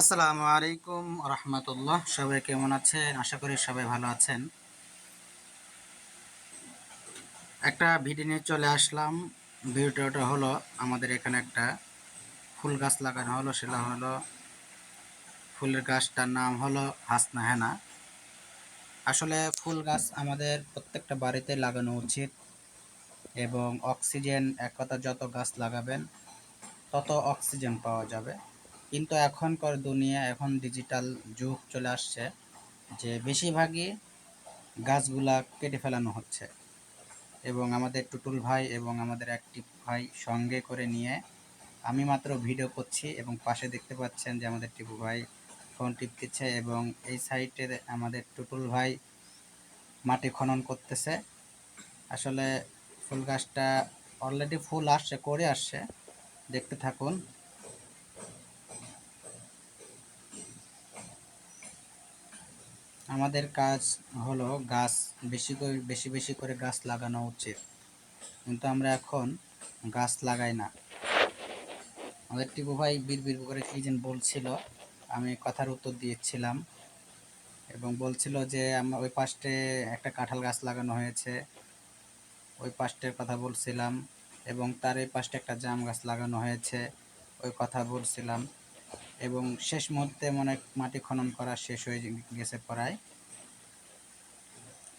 আসসালামু আলাইকুম রহমতুল্লাহ। সবাই কেমন আছেন? আশা করি সবাই ভালো আছেন। একটা ভিডিও নিয়ে চলে আসলাম। ভিডিওটা হলো আমাদের এখানে একটা ফুল গাছ লাগানো হলো। সেটা হলো ফুলের গাছটার নাম হলো হাসনা হেনা। আসলে ফুল গাছ আমাদের প্রত্যেকটা বাড়িতে লাগানো উচিত এবং অক্সিজেন, এক কথা যত গাছ লাগাবেন, তত অক্সিজেন পাওয়া যাবে। কিন্তু এখনকার দুনিয়া, এখন ডিজিটাল যুগ চলে আসছে যে বেশিরভাগই গাছগুলা কেটে ফেলানো হচ্ছে। এবং আমাদের টুটুল ভাই এবং আমাদের অ্যাক্টিভ ভাই সঙ্গে করে নিয়ে আমি মাত্র ভিডিও করছি এবং পাশে দেখতে পাচ্ছেন যে আমাদের টিপু ভাই ফোন টিপতেছে এবং এই সাইডে আমাদের টুটুল ভাই মাটি খনন করতেছে। আসলে ফুল গাছটা অলরেডি ফুল আসছে, করে আসছে। দেখতে থাকুন। আমাদের কাজ হলো গাছ বেশি করে, বেশি বেশি করে গাছ লাগানো উচিত। কিন্তু আমরা এখন গাছ লাগাই না। আমাদের টিপু ভাই বীর বীর করে কি যেন বলছিল, আমি কথার উত্তর দিয়েছিলাম এবং বলছিল যে আমার ওই পাশে একটা কাঁঠাল গাছ লাগানো হয়েছে। ওই পাশটার কথা বলছিলাম এবং তার এই পাশে একটা জাম গাছ লাগানো হয়েছে। ওই কথা বলছিলাম। এবং শেষ মুহূর্তে মনে মাটি খনন করা শেষ হয়ে গেছে প্রায়।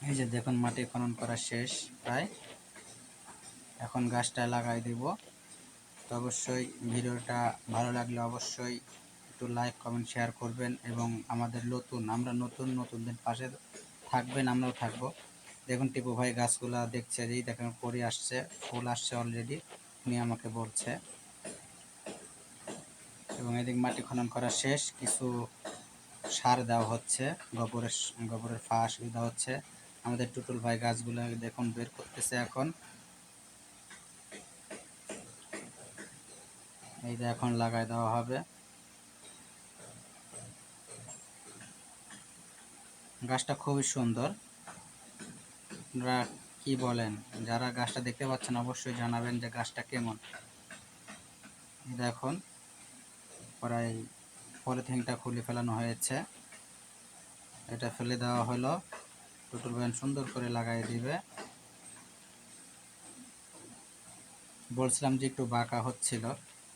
এই যে দেখুন, মাটি খনন করা শেষ প্রায়। এখন গাছটা লাগাই দেব। তো অবশ্যই ভিডিওটা ভালো লাগলে অবশ্যই একটু লাইক কমেন্ট শেয়ার করবেন এবং আমাদের নতুন, আমরা নতুন, নতুনদের পাশে থাকবেন, আমরাও থাকব। দেখুন, টিপু ভাই গাছগুলা দেখছে যেই দেখেন পরে আসছে, ফুল আসছে অলরেডি উনি আমাকে বলছে। এবং এদিক মাটি খনন করা শেষ, কিছু সার দেওয়া হচ্ছে, গোবরের গোবরের ফাঁস দেওয়া হচ্ছে। আমাদের টুটুল ভাই গাছগুলো দেখুন বের করতেছে এখন। এই যে এখন লাগাই দেওয়া হবে। গাছটা খুবই সুন্দর। আপনারা কি বলেন? যারা গাছটা দেখতে পাচ্ছেন অবশ্যই জানাবেন যে গাছটা কেমন। দেখুন প্রায় পলিথিনটা খুলে ফেলানো হয়েছে। এটা ফেলে দেওয়া হলো। টুটুল ব্যান সুন্দর করে লাগাই দিবে। বলছিলাম যে একটু বাঁকা হচ্ছিল।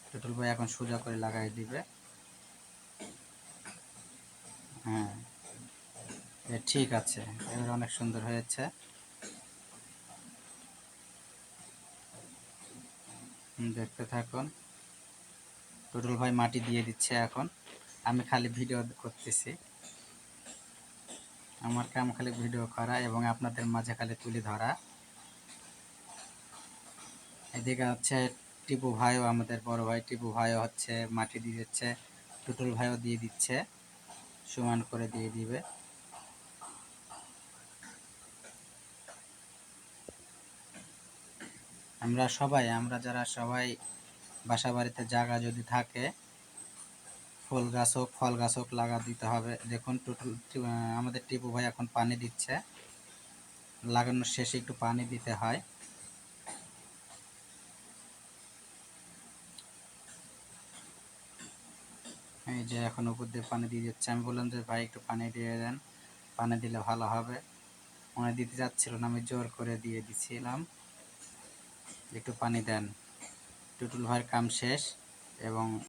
টুটুল ভাই এখন সোজা করে লাগাই দিবে। হ্যাঁ। ঠিক আছে। এবার অনেক সুন্দর হয়েছে। দেখতে থাকুন। টুটুল ভাই মাটি দিয়ে দিচ্ছে এখন। আমি খালি ভিডিও করতেছি। আমার কাম খালি ভিডিও করা এবং আপনাদের মাঝে খালি তুলে ধরা। এদিকে হচ্ছে টিপু ভাইও আমাদের বড় ভাই, টিপু ভাইও হচ্ছে মাটি দিয়ে দিচ্ছে টুটুল ভাইও দিয়ে দিচ্ছে, সমান করে দিয়ে দিবে। আমরা সবাই, আমরা যারা সবাই বাসা বাড়িতে জায়গা যদি থাকে, ফুল গাছ হোক, ফল গাছ হোক লাগা দিতে হবে। দেখুন টুটুল আমাদের টিপু ভাই এখন পানি দিচ্ছে। লাগানোর শেষে একটু পানি দিতে হয়। এই যে এখন উপর দিয়ে পানি দিয়ে দিচ্ছে। আমি বললাম যে, ভাই, একটু পানি দিয়ে দেন। পানি দিলে ভালো হবে। মনে দিতে যাচ্ছিল না, আমি জোর করে দিয়ে দিছিলাম। একটু পানি দেন। টুটুল ভাইয়ের কাম শেষ এবং